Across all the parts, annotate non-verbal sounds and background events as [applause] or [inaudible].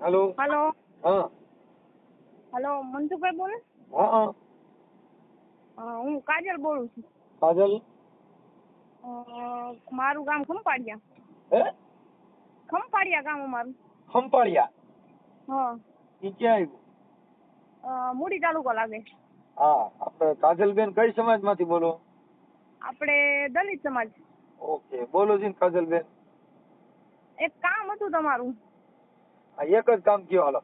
Hello. Hello. હા. Hello Mansukhbhai બોલે? હા હા. હું કાજલ બોલું છું. કાજલ? મારું ગામ ખંપાળિયા હે? ખંપાળિયા ગામ અમારું. ખંપાળિયા હા. ઈ ક્યાં આવ્યું? મૂડી તાલુકો લાગે. હા આપણે કાજલબેન કઈ સમાજમાંથી બોલો? આપણે દલિત સમાજ. ઓકે બોલો જી કાજલબેન. એક કામ હતું તમારું. એક જ કામ કયો હાલો.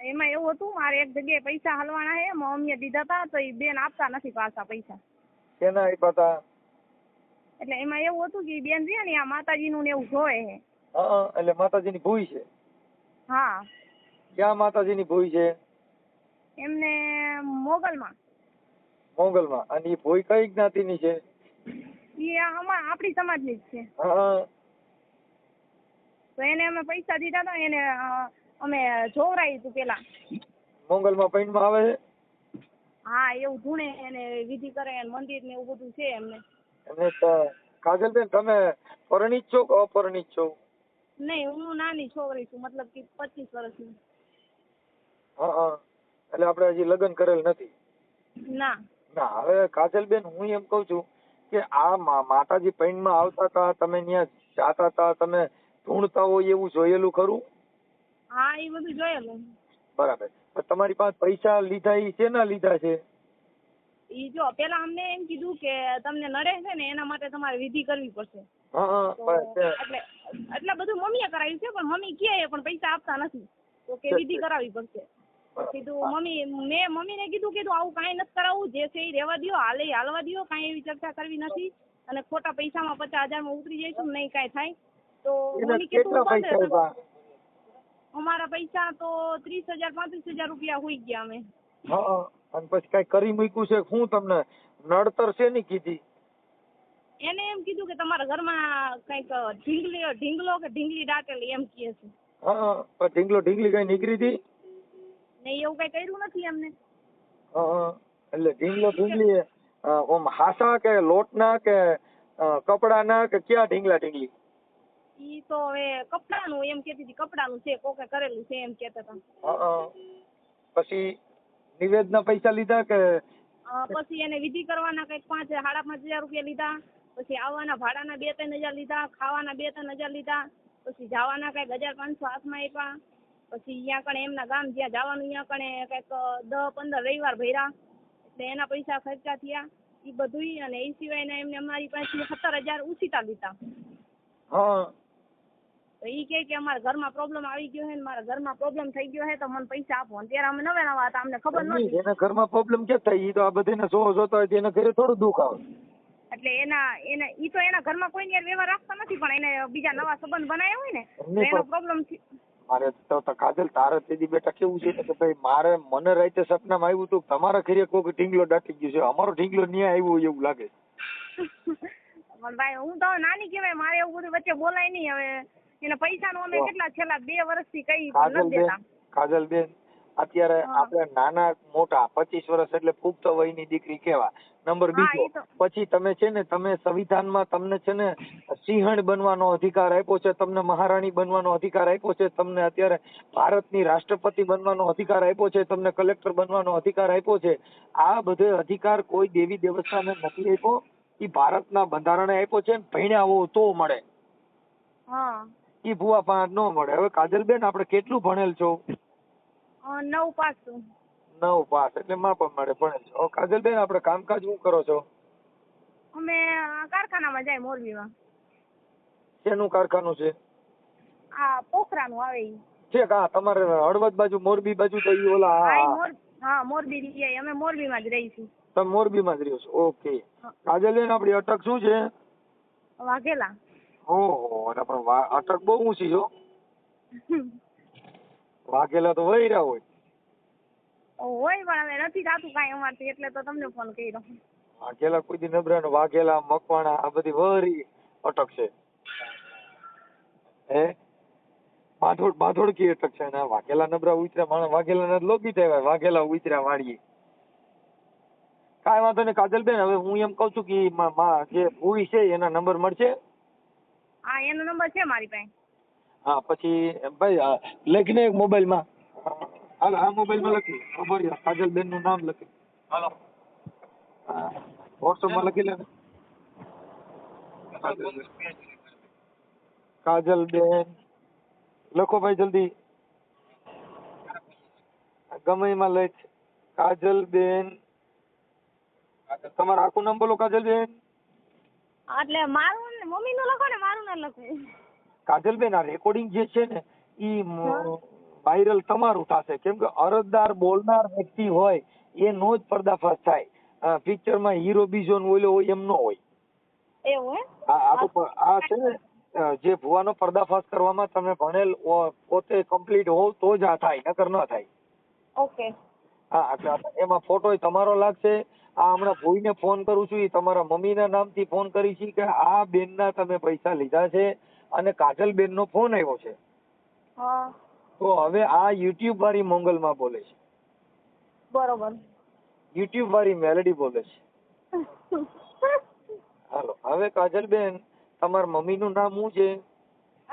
એમાં એવું હતું મારે એક જગ્યાએ પૈસા હલવાના હે મમ્મીએ દીધા હતા તો એ બેન આપતા નથી પાછા પૈસા. કેના આપ્યા હતા એટલે એમાં એવું હતું કે બેન છે ને આ માતાજીનું ને એવું જોવે હે હા એટલે માતાજીની ભૂઈ છે? હા. ક્યાં માતાજીની ભૂઈ છે? એમને મોગલમાં. મોગલમાં. અને એ ભૂઈ કઈ જ્ઞાતિની છે? એ અમાર આપણી સમાજની જ છે. હા તો એને અમે પૈસા દીધા હતા એને અમે જોવરાયું હતું પેલા. મોગલમાં પૈણમાં આવે છે? હા એવું ધૂણે એને વિધિ કરે અને મંદિર ને એવું બધું છે એમને. અને ત- કાજલબેન તમે પરણિત છો કે અપરણિત છો? નહીં હું નાની છોકરી છું મતલબ કે પચીસ વર્ષની. હા હા. એટલે આપણે હજી લગ્ન કરેલ નથી? ના. ના હવે કાજલબેન હું એમ કઉ છું કે આ મા- માતાજી પૈણમાં આવતા હતા તમે ત્યાં જાતા હતા તમે ઢૂંઢતા હોય એવું જોયેલું ખરું? હા એ બધું જોયેલું. બરાબર. તમારી પાસે પૈસા લીધા એ શેના લીધા છે? ઈ જો પેલા અમને એમ કીધું કે તમને નડે છે ને એના માટે તમારે વિધિ કરવી પડશે. એટલે એટલે બધું મમ્મીએ કરાવ્યું છે પણ મમ્મી કે પણ પૈસા આપતા નથી. તો કે વિધિ કરાવવી પડશે. કીધું મમ્મી મેં મમ્મીને કીધું કીધું આવું કાંઈ નથી કરાવવું જે છે એ રહેવા દો હાલે હાલવા દો કાંઈ એવી ચર્ચા કરવી નથી. અને ખોટા પૈસામાં પચાસ હજારમાં ઉતરી જઈશું નહીં કાંઈ થાય. તો કેટલા પૈસા રહેશે. અમારા પૈસા તો ત્રીસ હજાર પાંત્રીસ હજાર રૂપિયા હોઈ ગયા અમે. હા. અને પછી કઈ કરી મૂક્યું છે હું તમને? નડતર છે ની કીધી? એને એમ કીધું કે તમારા ઘરમાં કંઈક ઢીંગલી ઢીંગલો કે ઢીંગલી દાટેલી એમ કહે છે. હા પણ ઢીંગલો ઢીંગલી કઈ નીકળી હતી? નહીં એવું કઈ કર્યું નથી એમને હા. એટલે ઢીંગલો ઢીંગલી ઓમ હાસા કે લોટના કે કપડાના કે ક્યાં ઢીંગલા ઢીંગલી? ઈ તો હવે કપડાનું એમ કેતી હતી કપડાનું છે કોકે કરેલું છે એમ કેતા હતા. પછી નિવેદના પૈસા લીધા કે પછી એને વિધિ કરવાના કંઈક પાંચ સાડા પાંચ હજાર રૂપિયા લીધા પછી આવવાના ભાડાના બે ત્રણ હજાર લીધા ખાવાના બે ત્રણ હજાર લીધા પછી જવાના કંઈક હજાર પાંચસો હાથમાં આપ્યા પછી અહીંયા કણે એમના ગામ જ્યાં જવાનું અહીંયા કણે કંઈક દસ પંદર રવિવાર ભર્યા એટલે એના પૈસા ખર્ચા થયા એ બધુંય અને એ સિવાયના એમને અમારી પાસે સત્તર હજાર ઉછીતા લીધા. હા. તો ઈ કહે કે અમારા ઘરમાં પ્રોબ્લેમ આવી ગયો છે ને મારા ઘરમાં પ્રોબ્લેમ થઈ ગયો છે તો મને પૈસા આપો. અને ત્યારે અમે નવા નવા હતા અમને ખબર નહોતી. એના ઘરમાં પ્રોબ્લેમ કે થાય? ઈ તો આ બધાને સો જોતા હોય તો એના ઘરે થોડું દુઃખ આવે. એટલે એના એને ઈ તો એના ઘરમાં કોઈ યાર વ્યવહાર રાખતા નથી પણ એને બીજા નવા સંબંધ બનાવ્યા હોય ને તો એનો પ્રોબ્લેમ મારે તો તો કાજલ તારે તેદી બેટા કેવું છે કે ભાઈ મારે મને રાતે સપનામાં આવ્યું હતું કે તમારા ઘરે કોક ઢીંગલો દાટી ગયો છે. અમારો ઢીંગલો ન્યા આવ્યો એવું લાગે. [laughs] પણ ભાઈ હું તો નાની કહેવાય મારે એવું બધું વચ્ચે બોલાય નહીં હવે. એને પૈસાનું અમે કેટલા છેલ્લા બે વર્ષથી કઈ નથી દેતા. કાજલબેન અત્યારે. આપણે નાના મોટા પચીસ વર્ષ એટલે પુખ્ત વયની દીકરી કેવા? નંબર બીજો પછી તમે છે ને તમે સંવિધાનમાં તમને છે ને સિંહણ બનવાનો અધિકાર આપ્યો છે તમને મહારાણી બનવાનો અધિકાર આપ્યો છે તમને અત્યારે ભારતની રાષ્ટ્રપતિ બનવાનો અધિકાર આપ્યો છે તમને કલેક્ટર બનવાનો અધિકાર આપ્યો છે. આ બધે અધિકાર કોઈ દેવી દેવસ્થાને નથી આપ્યો. એ ભારતના બંધારણે આપ્યો છે ભણ્યા હોવ તો મળે. હા. ઈ ભૂવા પાંચ ન મળે. હવે કાજલબેન આપણે કેટલું ભણેલ છો? નવ પાસ નવ પાસ એટલે માં પણ મળે ભણેલ છો. કાજલબેન આપણે કામકાજ શું કરો છો? અમે કારખાનામાં જાય મોરબીમાં. શેનું કારખાનું છે? આ પોખરાનું આવે છે કા તમારે હળવદ બાજુ મોરબી બાજુ તો ઈ ઓલા હા મોરબી રહીએ અમે મોરબીમાં જ રહીશું તમે મોરબીમાં જ રહ્યો છો. ઓકે. કાજલબેન આપણી અટક શું છે? વાઘેલા. ઓહો એટલે પણ અટક બહુ ઊંચી જો વાઘેલા તો વૈરા હોય. હોય પણ હવે નથી થતું કાંઈ અમારથી એટલે તો તમને ફોન કર્યો. વાઘેલા કોઈ દી નબરા ને વાઘેલા મકવાણા આ બધી વરી અટક છે. હે? બાંધોડ બાંધોડ કી અટક છે ને વાઘેલા નબરા ઉતર્યા માણસ વાઘેલા ના લોભી થાય વાઘેલા ઉતર્યા વાળીએ. કાંઈ વાંધો નહીં કાજલબેન હવે હું એમ કઉ છું કે જે ભૂઈ છે એના નંબર મળશે. હા, એનો નંબર છે મારી પાસે. હા, પછી, ભાઈ લખીને એક મોબાઈલમાં. હાલ, આ મોબાઈલમાં લખી. ખબર કાજલબેનનું નામ લખી. હાલો. વોટ્સઅપમાં લખી લે કાજલ કાજલબેન. લખો ભાઈ જલ્દી. ગમે એમાં લખ. કાજલબેન. તમારું આખું નામ બોલો, કાજલબેન. એટલે મારું મમ્મી નું લખો ને મારું ના લખવું કાજલબેન આ રેકોર્ડિંગ જે છે ને ઈ વાયરલ તમારું થશે. કેમ કે અરજદાર બોલનાર વ્યક્તિ હોય એનો જ પર્દાફાશ થાય. પિક્ચરમાં હીરો બીજો ઓલો હોય એમ નો હોય. એવું આ આ તો આ છે ને જે ભુવાનો પર્દાફાશ કરવામાં તમે ભણેલ પોતે કમ્પ્લીટ હોવ તો જ આ થાય નકર ન થાય. ઓકે. હા એટલે એમાં ફોટો તમારો લાગશે. આ હમણાં ભૂઈને ફોન કરું છું એ તમારા મમ્મીના નામથી ફોન કરી છે કે આ બેનના તમે પૈસા લીધા છે અને કાજલબેનનો ફોન આવ્યો છે. તો હવે આ યુટ્યુબ વાળી મોંગલમાં બોલે છે. બરોબર. યુટ્યુબ વાળી મેલેડી બોલે છે. [laughs] હાલો હવે કાજલબેન તમારા મમ્મીનું નામ શું છે?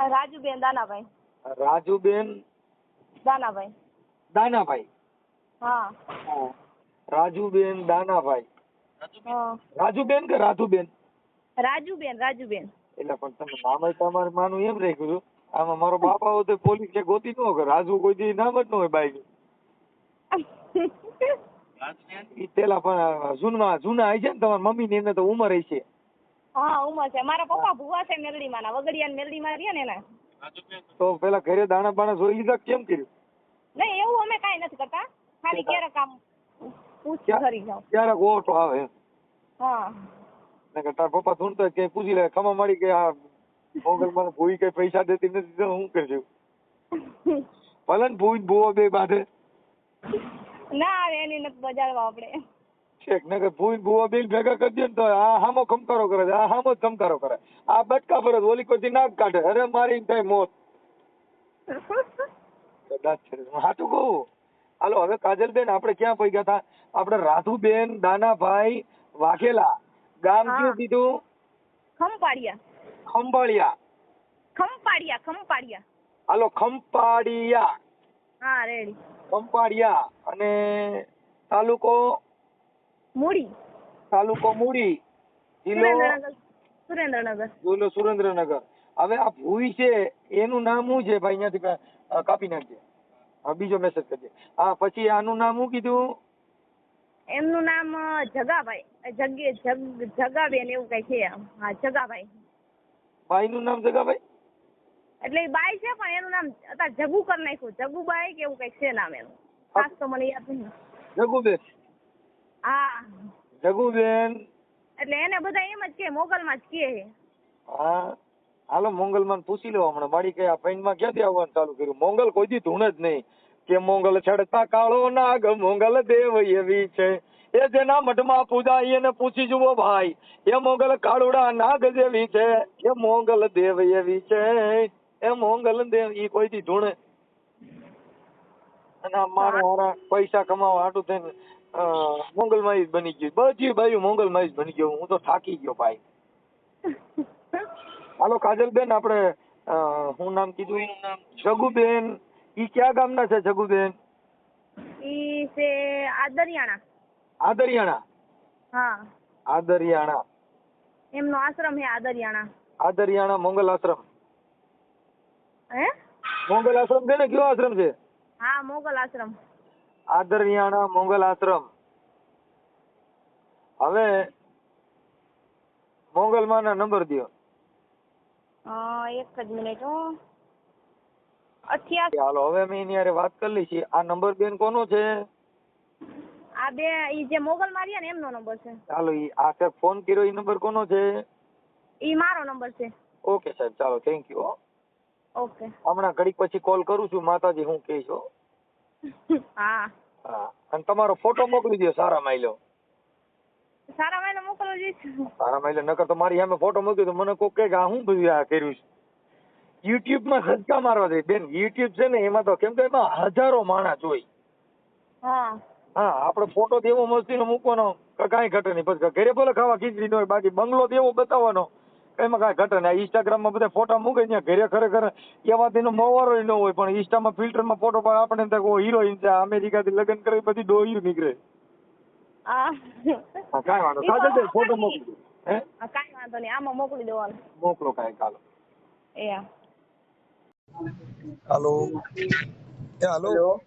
રાજુબેન દાનાભાઈ. રાજુબેન? દાનાભાઈ. દાનાભાઈ. હા. રાજુબેન દાનાભાઈ. રાજુબેન કે રાધુબેન રાજુબેન રાજુબેન. એટલે પણ તમે નામ જ તમારે માનું એમ રાખ્યું હતું. આમાં મારો બાપા હોય તો પોલીસ કે ગોતી ન કે રાજુ કોઈ દી નામ જ ન હોય બાઈક. ઈ પેલા પણ જૂનમાં જૂના આવી છે ને તમારા મમ્મી ની એને તો ઉંમર હશે. હા ઉંમર છે. મારા પપ્પા ભુવા છે મેલડીમાં માં વગડિયા મેલડીમાં રહ્યા ને એના. તો પેલા ઘરે દાણા બાણા જોઈ લીધા કેમ કર્યું? નહીં એવું અમે કાઈ નથી કરતા. ખાલી ક્યારેક આમ પૂછ ક્યારેક ઓટો આવે હા. તાર પપ્પા ધૂણતો કે પૂછી લે ખમા મારી કે આ મોગલ મને ભૂઈ કઈ પૈસા દેતી નથી તો હું કરજો? પલન ભૂઈ ભૂવો બે બાધે. ના એની નથી બજાડવા આપણે. છેક નકર ભૂઈ ભૂવો બે ભેગા કરી દે ને તો આ હામો ખમકારો કરે છે આ હામો કમકારો કરે. આ બટકા પર જ ઓલી કોથી નાક કાઢે. અરે મારી થાય મોત. કદાચ છે. હાટું કહું. હાલો હવે કાજલબેન આપણે ક્યાં પહોંચ્યા હતા આપણે રાધુબેન દાનાભાઈ વાઘેલા. ગામ કયું કીધું? ખંપાળિયા. ખંભાળિયા ખંપાળિયા ખંપાળિયા. હાલો ખંપાળિયા. હા રેડી. ખંપાળિયા. અને તાલુકો? મૂડી. તાલુકો મૂડી. જિલ્લો? સુરેન્દ્રનગર. સુરેન્દ્રનગર. જિલ્લો સુરેન્દ્રનગર. હવે આ ભૂઈ છે એનું નામ શું છે ભાઈ? અહીંયાથી કાપી નાખજે. હા બીજો મેસેજ કરજે. હા પછી આનું નામ શું કીધું? એમનું નામ જગાભાઈ. જગ્ય જગાબેન એવું કઈ છે હા જગાભાઈ. ભાઈનું નામ જગાભાઈ? એટલે બાઈ છે પણ એનું નામ અત્યારે જગુ કરી નાખ્યું. જગુબાઈ કે એવું કંઈક છે નામ એનું. ખાસ તો મને યાદ નહીં. જગુબેન. હા. જગુબેન. એટલે એને બધા એમ જ કે મોગલમાં જ કે હા. હાલો મોંગલમાં પૂછી લેવા હમણાં. મારી કઈ આ પૈનમાં ક્યાંથી આવવાનું ચાલુ કર્યું? મોંગલ કોઈ દી ધૂણ જ નહીં કે મોંગલ છડતા કાળો નાગ મોંગલ દેવ એવી છે. એ જેના મઠમાં પૂજાય એને પૂછી જુઓ ભાઈ. એ મોંગલ કાળુડા નાગ જેવી છે. એ મોંગલ દેવ એવી છે. એ મોંગલ દેવ ઈ કોઈ થી ધૂણે. અને મારા હારા પૈસા કમાવા હાટું થઈને મોંગલમાં જ બની ગયું. બધી ભાઈ મોંગલમાં જ બની ગયો. હું તો થાકી ગયો ભાઈ. [laughs] હાલો કાજલબેન આપણે હું નામ કીધું નામ જગુબેન ઈ ક્યાં ગામના છે જગુબેન? ઈ છે આદરિયાણા. આદરિયાણા? હા. આદરિયાણા. એમનો આશ્રમ હે આદરિયાણા. આદરિયાણા મોંગલ આશ્રમ. હે? મોંગલ આશ્રમ છે ને? કયો આશ્રમ છે? હા મોંગલ આશ્રમ. આદરિયાણા મોંગલ આશ્રમ. હવે મોંગલમાં નંબર દો અ, એક જ મિનિટ હો. અઠ્યાસી હાલો હવે મેં એની હારે વાત કરી છે આ નંબર બેન કોનો છે? આ બે ઈ જે મોગલ માર્યા ને એમનો નંબર છે. ચાલો ઈ આ સાહેબ ફોન કર્યો એ નંબર કોનો છે? ઈ મારો નંબર છે. ઓકે સાહેબ ચાલો થેન્ક યુ ઓકે. હમણાં ઘડીક પછી કોલ કરું છું માતાજી હું કહીશ હો. [laughs] હા. હા અને તમારો ફોટો મોકલી દો સારા માયલો. સારા મહિને મોકલો જઈશ. સારા માયલો નકર તો મારી સામે ફોટો મૂક્યો તો મને કોક કે આ હું બધું આ કર્યું છે? યુટ્યુબમાં સજકા મારવા દે. બેન યુટ્યુબ છે ને એમાં તો કેમ કે એમાં હજારો માણસ હોય હા. હા આપણે ફોટો દેવો મસ્તીનો મૂકવાનો કાંઈ ઘટે નહીં. પછી ઘરે ભલે ખાવા ખીચડી ન હોય બાકી બંગલો દેવો બતાવવાનો. એમાં કાંઈ ઘટે નહીં. ઇન્સ્ટાગ્રામમાં બધા ફોટા મૂકે ત્યાં ઘરે ખરેખર એવા તેનો મોવારો ન હોય પણ ઇન્સ્ટામાં ફિલ્ટરમાં ફોટો પણ આપણે હીરોઈન છે. અમેરિકાથી લગ્ન કરી બધી ડોહ્યું નીકળે. હા. કાંઈ વાંધો કાજલ બેન ફોટો મોકલી હે? હા, કાંઈ વાંધો નહીં. આમાં મોકલી દેવાનો. મોકલો કાંઈ કાલો એ હાલો. એ હાલો.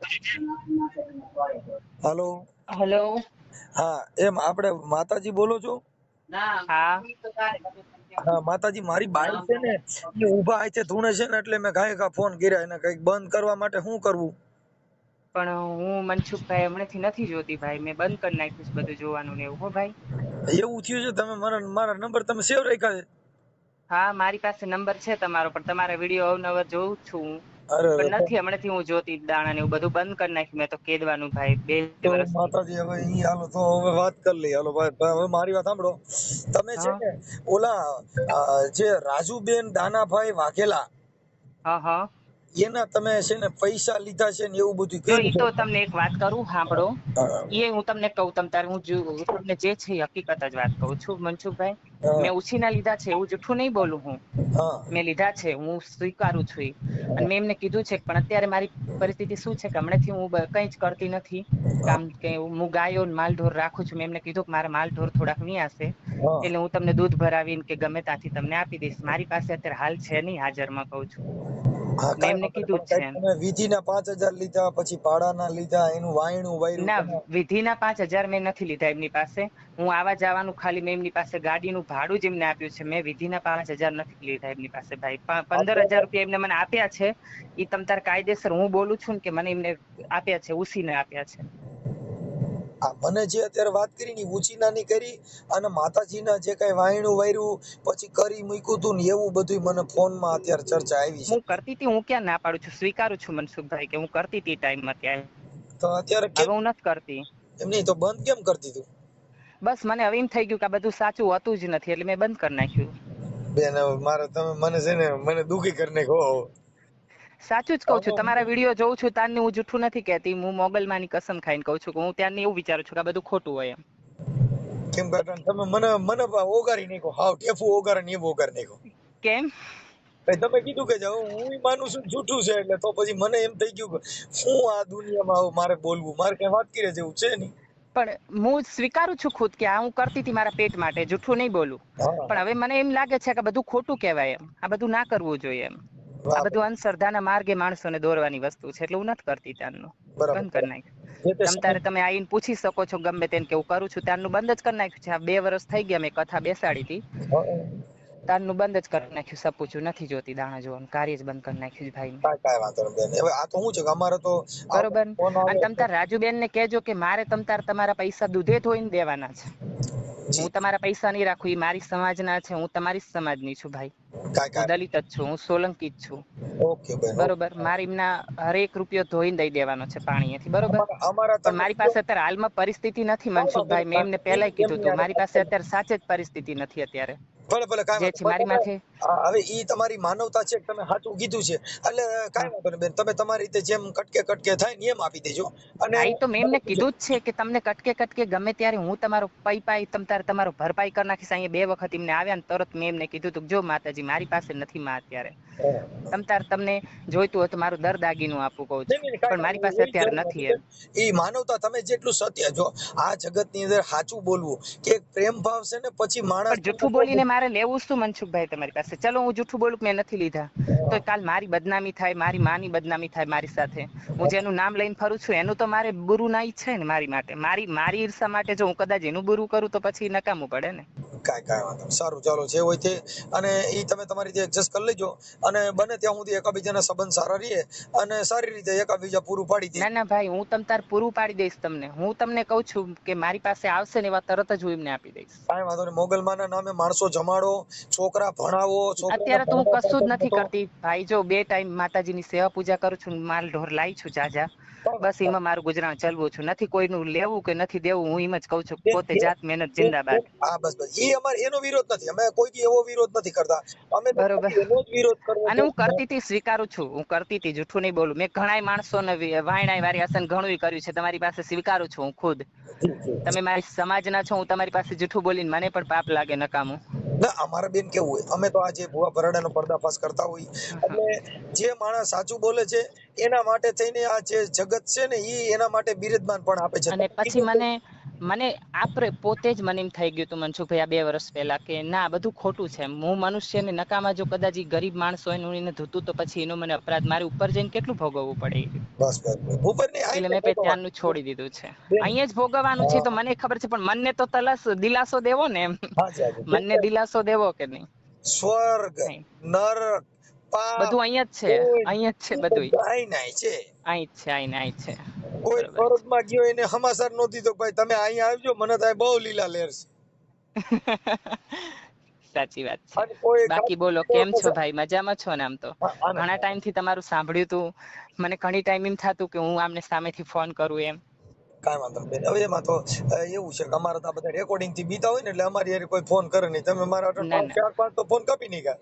હાલો. હેલો. હા એમ આપણે માતાજી બોલો છો? હા. હા માતાજી મારી બાઈક છે ને એ ઊભા આય છે ધૂણે છે ને એટલે મેં કાંઈ ફોન કર્યા એને કંઈક બંધ કરવા માટે શું કરવું? પણ હું મનસુખભાઈ હમણાંથી નથી જોતી ભાઈ. મેં બંધ કરી નાખ્યું છે બધું જોવાનું ને એવું. હો ભાઈ? એવું થયું છે? તમે મારા મારા નંબર તમે સેવ રાખ્યા છે? હા મારી પાસે નંબર છે તમારો પણ તમારા વીડિયો અવનવર જોઉં છું હું. પણ નથી હમણાંથી હું જોતી દાણા ને એવું બધું બંધ કરી નાખ્યું. મેં તો કેદવાનું ભાઈ બે વર્ષ માતાજી હવે ઈ હાલો તો હવે વાત કરી લઈએ. હાલો ભાઈ હવે મારી વાત સાંભળો. તમે છે ને ઓલા જે રાજુબેન દાનાભાઈ વાઘેલા હા હા. એના તમે છે ને પૈસા લીધા છે ને એવું બધું જો તો તમને એક વાત કરું સાંભળો. એ હું તમને કહું તમ તારે હું તમને જે છે હકીકત જ વાત કહું છું મનસુખભાઈ. મેં ઉછીના લીધા છે એવું જૂઠું નહીં બોલું હું. મેં લીધા છે હું સ્વીકારું છું અને મેં એમને કીધું છે કે પણ અત્યારે મારી પરિસ્થિતિ શું છે કે હમણાંથી હું કંઈ જ કરતી નથી. કામ કે હું ગાયો માલ ઢોર રાખું છું. મેં એમને કીધું કે મારા માલ ઢોર થોડાક નહીં હશે એટલે હું તમને દૂધ ભરાવીને કે ગમે ત્યાંથી તમને આપી દઈશ. મારી પાસે અત્યારે હાલ છે નહીં હાજરમાં કહું છું. એમને કીધું છે વિધિના પાંચ હજાર લીધા પછી ભાડાના લીધા એનું વાયણું વાયરું ના વિધિના પાંચ હજાર મેં નથી લીધા એમની પાસે. હું આવા જવાનું ખાલી મેં એમની પાસે ગાડીનું ભાડું જ એમને આપ્યું છે. મેં વિધિના પાંચ હજાર નથી લીધા એમની પાસે ભાઈ. પંદર હજાર રૂપિયા એમને મને આપ્યા છે. એ તમ તાર કાયદેસર હું બોલું છું ને કે મને એમને આપ્યા છે ઉસીને આપ્યા છે. આ મને જે અત્યારે વાત કરી ની ઉચીનાની કરી અને માતાજીના જે કઈ વાયણું વાયરું પછી કરી મૂક્યું હતું ને એવું બધું મને ફોનમાં અત્યારે ચર્ચા આવી હું કરતી હતી હું ક્યાં ના પાડું છું? સ્વીકારું છું મનસુખભાઈ કે હું કરતી હતી ટાઈમમાં ત્યારે તો અત્યારે કેમ હું નથી કરતી. એમ નહીં તો બંધ કેમ કરતી તું? બસ મને હવે એમ થઈ ગયું કે આ બધું સાચું હોતું જ નથી એટલે મેં બંધ કરી નાખ્યું. બેન મારે તમે મને છે ને મને દુખી કરી નાખો સાચું જ કહું છું. તમારા વીડિયો જોઉં છું ત્યારની હું જૂઠું નથી કહેતી. હું મોગલમાની કસમ ખાઈને કહું છું કે હું ત્યારની એવું વિચારું છું કે આ બધું ખોટું હોય એમ. કેમ કાકા તમે મને મને ઓગારી નાખો હાવ ટેફુ ઓગારે ને એવું ઓગારી નાખો કેમ? તમે કીધું કે જાઓ હું માનું છું જૂઠું છે એટલે તો પછી મને એમ થઈ ગયું કે હું આ દુનિયામાં આવું મારે બોલવું? મારે કઈ વાત કરે જેવું છે નહીં. પણ હું સ્વીકારું છું ખુદ કે આ હું કરતી હતી મારા પેટ માટે. જૂઠું નહીં બોલું. પણ હવે મને એમ લાગે છે કે બધું ખોટું કહેવાય એમ. આ બધું ના કરવું જોઈએ એમ. આ બધું અંધશ્રદ્ધાના માર્ગે માણસોને દોરવાની વસ્તુ છે એટલે હું નથી કરતી ત્યારનું બંધ કરી નાખ્યું. તમ તારે તમે આવીને પૂછી શકો છો ગમે તેને કે હું કરું છું ત્યારનું બંધ જ કરી નાખ્યું છે. આ બે વર્ષ થઈ ગયા મેં કથા બેસાડી હતી તારનું બંધ જ કરી નાખ્યું સપૂચું નથી જોતી દાણા જોવાનું કાર્ય જ બંધ કરી નાખ્યું છે ભાઈ કાંઈ વાંધો નહીં બેન. હવે આ તો હું છે કે અમારે તો બરોબર. અને તમ તાર રાજુબેન ને કહેજો કે મારે તમ તાર તમારા પૈસા દૂધે ધોઈને દેવાના છે. હું તમારા પૈસા નહીં રાખું એ મારી સમાજના છે હું તમારી જ સમાજની છું ભાઈ. દલિત જ છું હું સોલંકી જ છું. ઓકે બરોબર મારી એમના હરેક રૂપિયો ધોઈને દઈ દેવાનો છે પાણીથી બરોબર? અમારા- અમારા પણ મારી પાસે અત્યારે હાલમાં પરિસ્થિતિ નથી મનસુખભાઈ મેં એમને પહેલા કીધું હતું મારી પાસે અત્યારે સાચે જ પરિસ્થિતિ નથી અત્યારે. ભલે ભલે કાંઈ છે મારી માથે. હવે ઈ તમારી માનવતા છે તમે સાચું કીધું છે. એટલે કાંઈ વાંધો બેન તમે તમારી રીતે જેમ કટકે કટકે થાય નિયમ આપી દેજો. અને હા તો મેં એમને કીધું જ છે કે તમને કટકે કટકે ગમે ત્યારે હું તમારો પૈ પાઈ તમ તમારો ભરપાઈ કરી નાખીશ અહીંયા બે વખત એમને આવ્યા ને તરત મેં એમને કીધું હતું જો માતાજી મારી પાસે નથી માં અત્યારે. તમતાર તમને જોઈતું હોય તો મારું દર દાગીનું આપું કહું છું. પણ મારી પાસે અત્યારે નથી એમ. એ માનવતા તમે જેટલું સત્ય જો આ જગતની અંદર સાચું બોલવું કે પ્રેમ ભાવ છે ને પછી માણસ જૂઠું બોલીને મારે લેવું શું મનસુખભાઈ તમારી પાસે? ચલો હું જૂઠું બોલું કે મેં નથી લીધા? તો કાલ મારી બદનામી થાય મારી માની બદનામી થાય મારી સાથે. હું જેનું નામ લઈને ફરું છું એનું તો મારે બુરું ના ઈચ્છે ને મારી માટે. મારી મારી ઈર્ષા માટે જો હું કદાચ એનું બુરું કરું તો પછી નકામું પડે ને. કાંઈ કાંઈ વાંધો સારું ચાલો જે હોય તે. અને ઈ તમે તમારી રીતે એડજસ્ટ કરી લેજો. અને બને ત્યાં સુધી એકાબીજાના સંબંધ સારા રહે અને સારી રીતે એકાબીજા પૂરું પાડી દે. ના ના ભાઈ હું તમ તાર પૂરું પાડી દઈશ તમને. હું તમને કહું છું કે મારી પાસે આવશે ને એવા તરત જ હું એમને આપી દઈશ. કાંઈ વાંધો નહીં. મોગલમાના નામે માણસો જમાડો છોકરા ભણાવો અત્યારે તો હું કશું જ નથી કરતી. ભાઈ જો બે ટાઈમ માતાજીની સેવા પૂજા કરું છું માલ ઢોર લાવી છું જાજા બસ એમાં મારું ગુજરાન ચલવું છું. નથી કોઈનું લેવું કે નથી દેવું હું એમ જ કહું છું પોતે જાત મહેનત જિંદાબાદ. હા બસ બસ. એ અમાર એનો વિરોધ નથી. અમે કોઈ દી એવો વિરોધ નથી કરતા. અમે બરોબર. એનો જ વિરોધ કરવો અને હું કરતી હતી સ્વીકારું છું. હું કરતી હતી જૂઠું નહીં બોલું. મેં ઘણાય માણસોને ને વાયણાય વારી આસન ઘણું કર્યું છે. તમારી પાસે સ્વીકારું છું હું ખુદ. તમે મારી સમાજના છો હું તમારી પાસે જૂઠું બોલીને મને પણ પાપ લાગે નકામું. ના અમારે બેન કેવું હોય? અમે તો આ જે ભુવા ભરાડાનો પર્દાફાશ કરતા હોય એટલે જે માણસ સાચું બોલે છે એના માટે થઈને આ જે જગત છે ને એ એના માટે બિરજમાન પણ આપે છે. અને પછી મને મને આપરે પોતે જ મને એમ થઈ ગયું હતું મનસુખભાઈ આ બે વર્ષ પહેલા કે ના બધું ખોટું છે. હું મનુષ્યને નકામાં જો કદાચ ગરીબ માણસ હોય હું એને ધૂતું તો પછી એનો મને અપરાધ. મારે ઉપર જઈને કેટલું ભોગવવું પડે? બસ એટલે મેં ધ્યાનનું છોડી દીધું છે. અહીંયા જ ભોગવવાનું છે તો મને ખબર છે પણ મનને તો તલાસ દિલાસો દેવો ને એમ. મનને દિલાસો દેવો કે નહીં? સ્વર્ગ નરક બધું અહીંયા જ છે. અહીંયા જ છે બધું અહીં છે. અહીં જ છે અહીં અહીં છે. કોઈ ફરજમાં ગયો એને હમાસર નો દીધો. ભાઈ તમે અહીંયા આવજો મને તો બહુ લીલા લેર છે. સાચી વાત છે. બાકી બોલો કેમ છો ભાઈ? મજામાં છો ને આમ તો? ઘણા ટાઈમથી તમારું સાંભળ્યું તું. મને ઘણી ટાઈમ એમ થતું કે હું આમને સામેથી ફોન કરું એમ. કાંઈ વાંધો બેન. હવે એમાં તો એવું છે કે અમારે તો બધા રેકોર્ડિંગથી બીતા હોય ને એટલે અમારી યાર કોઈ ફોન કરે નહીં. તમે મારા. ચાર પાંચ તો ફોન કાપી નહીં ગયા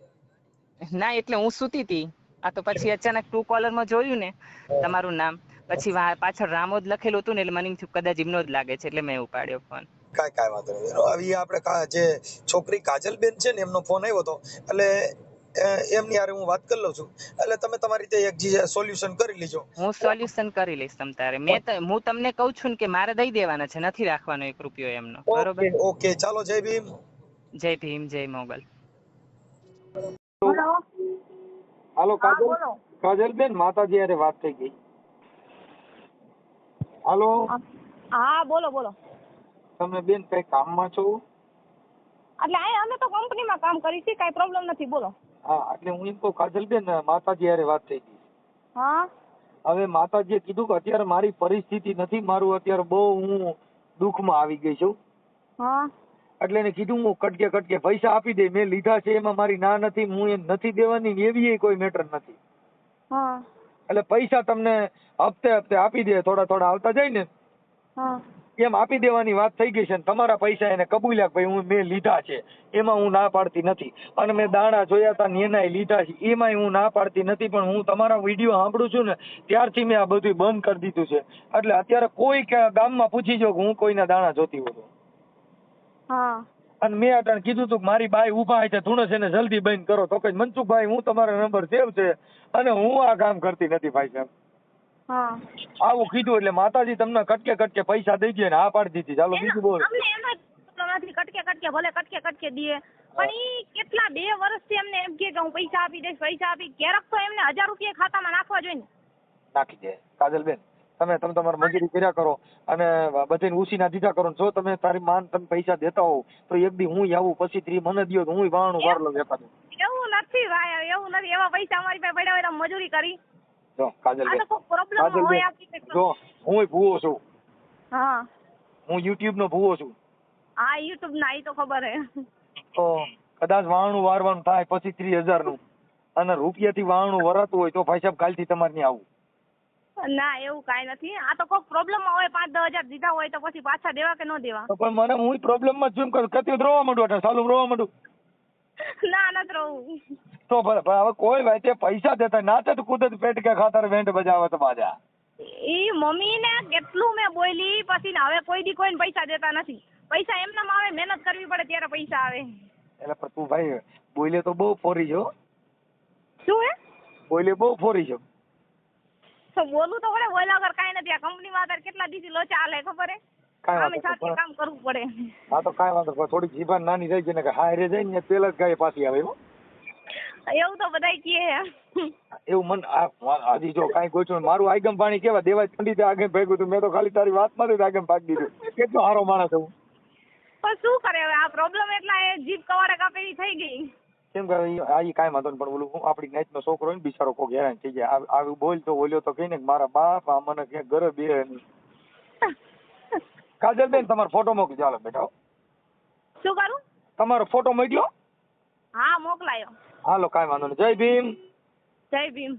ના એટલે હું સૂતી હતી. આ તો પછી અચાનક ટુ કોલરમાં જોયું ને તમારું નામ. પછી પાછળ રામોદ લખેલું હતું ને એટલે મને કદાચ એમનો જ લાગે છે એટલે મેં ઉપાડ્યો ફોન. કાંઈ કાંઈ વાંધો નહીં. હવે આપણે જે છોકરી કાજલબેન છે ને એમનો ફોન આવ્યો હતો એટલે એમની હારે હું વાત કરી લઉં છું. એટલે તમે તમારી રીતે એક જે સોલ્યુશન કરી લેજો. હું સોલ્યુશન કરી લઈશ તમ તારે. મેં હું તમને કહું છું ને કે મારે દઈ દેવાના છે નથી રાખવાનો એક રૂપિયો એમનો. બરોબર? ઓકે ઓકે ચાલો જય ભીમ. જય ભીમ જય મોગલ. હાલો. હા કાજલ? બેન કાજલબેન માતાજી હારે વાત થઈ ગઈ. હાલો. હા બોલો બોલો. તમે બેન કઈ કામમાં છો? એટલે આ અમે તો કંપનીમાં કામ કરી છે કઈ પ્રોબ્લેમ નથી બોલો. હા એટલે હું એમ કહું કાજલબેન માતાજી હારે વાત થઈ ગઈ. હા? હવે માતાજીએ કીધું કે અત્યારે મારી પરિસ્થિતિ નથી મારું અત્યારે બહુ હું દુઃખમાં આવી ગઈ છું. હા. એટલે એને કીધું હું કટકે કટકે પૈસા આપી દે મેં લીધા છે એમાં મારી ના નથી હું એ નથી દેવાની એવી કોઈ મેટર નથી. હા. એટલે પૈસા તમને હપ્તે હપ્તે આપી દે થોડા થોડા આવતા જાય ને. એમ આપી દેવાની વાત થઈ ગઈ છે ને તમારા પૈસા એને કબૂલ્યા ભાઈ હું મેં લીધા છે. એમાં હું ના પાડતી નથી. અને મેં દાણા જોયા હતા ને એનાય લીધા છે. એમાંય હું ના પાડતી નથી પણ હું તમારા વીડિયો સાંભળું છું ને ત્યારથી મેં આ બધું બંધ કરી દીધું છે. એટલે અત્યારે કોઈ ગામમાં પૂછી જો કે હું કોઈના દાણા જોતી હોઉં હા. અને મેં અટાણે કીધું તું કે મારી બાઈ ઊભા છે ધૂણસ એને જલ્દી બંધ કરો. તો કે મનસુખભાઈ હું તમારો નંબર સેવ છે અને હું આ કામ કરતી નથી ભાઈ સાહેબ. હા. આવું કીધું એટલે માતાજી તમને કટકે કટકે પૈસા દઈ દે ને આ પાડી દીધી. ચાલો બીજું બોલ. કટકે કટકે ભલે કટકે કટકે દે પણ ઈ કેટલા બે વર્ષથી એમને એમ કે હું પૈસા આપી દઈશ પૈસા આપી ક્યારેક તો એમને હજાર રૂપિયા ખાતામાં નાખવા જોઈએ નાખી દે. કાજલબેન તમે તમે તમારી મજૂરી કર્યા કરો અને બધાને ઉછીના દીધા કરો. જો તમે તારી માન તમે પૈસા દેતા હોવ તો એક દી હું આવું પછી ત્રી મને દયો તો હું વાણું વાર લઉં એકાદું. એવું નથી ભાઈ એવું નથી. એવા પૈસા અમારી પાસે પડ્યા હોય તો મજૂરી કરી. જો કાજલ આપી જો હું ભૂવો છું. હા. હું યુટ્યુબ નો ભૂવો છું. હા યુટ્યુબ ના એ તો ખબર હે. તો કદાચ વાણું વારવાનું થાય પછી ત્રીસ હજારનું અને રૂપિયા થી વાણું વરાતું હોય તો ભાઈ સાહેબ કાલથી તમારે ત્યાં આવું. ના એવું કાંઈ નથી. આ તો કોઈ પ્રોબ્લેમ હોય પાંચ દસ હજાર દીધા હોય તો પછી પાછા દેવા કે ન દેવા? તો પણ મને હું પ્રોબ્લેમમાં છું કતી રોવા માંડું એટલે સાલું રોવા માંડું. ના નથી રોવું. તો ભલે હવે કોઈ ભાઈ તે પૈસા દેતા ના તો કુદરત પેટ કે ખાતર વેન્ટ બજાવે તો બાજા ઈ મમ્મી ને કેટલું મેં બોલી પછી ને હવે કોઈ દી કોઈને પૈસા દેતા નથી. પૈસા એમનેમ આવે મહેનત કરવી પડે ત્યારે પૈસા આવે. એટલે પણ તું ભાઈ બોલે તો બહુ ફોરી છો શું હે? બોલે બહુ ફોરી છો. તો બોલું તો પડે બોલ્યા વગર કાંઈ નથી. આ કંપનીમાં અત્યારે કેટલા દિવસથી લોચા હાલે ખબર હે? કાંઈ સામે વાંધો નહીં. સાથે કામ કરવું પડે. હા તો કાંઈ વાંધો નહીં. જીભાન નાની થઈ છે ને કે હારે જાય ને પેલા જ ગાય પાછી આવે હો. એવું તો બધાય કહે એવું મન આ હજી જો કાંઈ ગોચ્યું મારું આગમ પાણી કેવા દેવા પંડિતે ભાગ્યું તું મેં તો ખાલી તારી વાતમાંથી જ આગમ ભાગ દીધું. કેટલો સારો માણસ હું. પણ શું કરે હવે? આ પ્રોબ્લેમ એટલા એ જીભ કવાડે કાપેલી થઈ ગઈ. કેમ કે આ કાંઈ વાંધો પણ ઓલું હું આપણી નાઈટનો છોકરો હોય ને બિચારો કોક હેરાન થઈ જાય. આવી બોલ તો બોલ્યો તો કહીને મારા બાપ આ મને ક્યાંક ઘરે બે નહીં. કાજલબેન તમારો ફોટો મોકલી ચાલો બેટા શું કરું? તમારો ફોટો મોકલ્યો? હા મોકલાયો. હાલો કાંઈ વાંધો નહીં. જય ભીમ. જય ભીમ.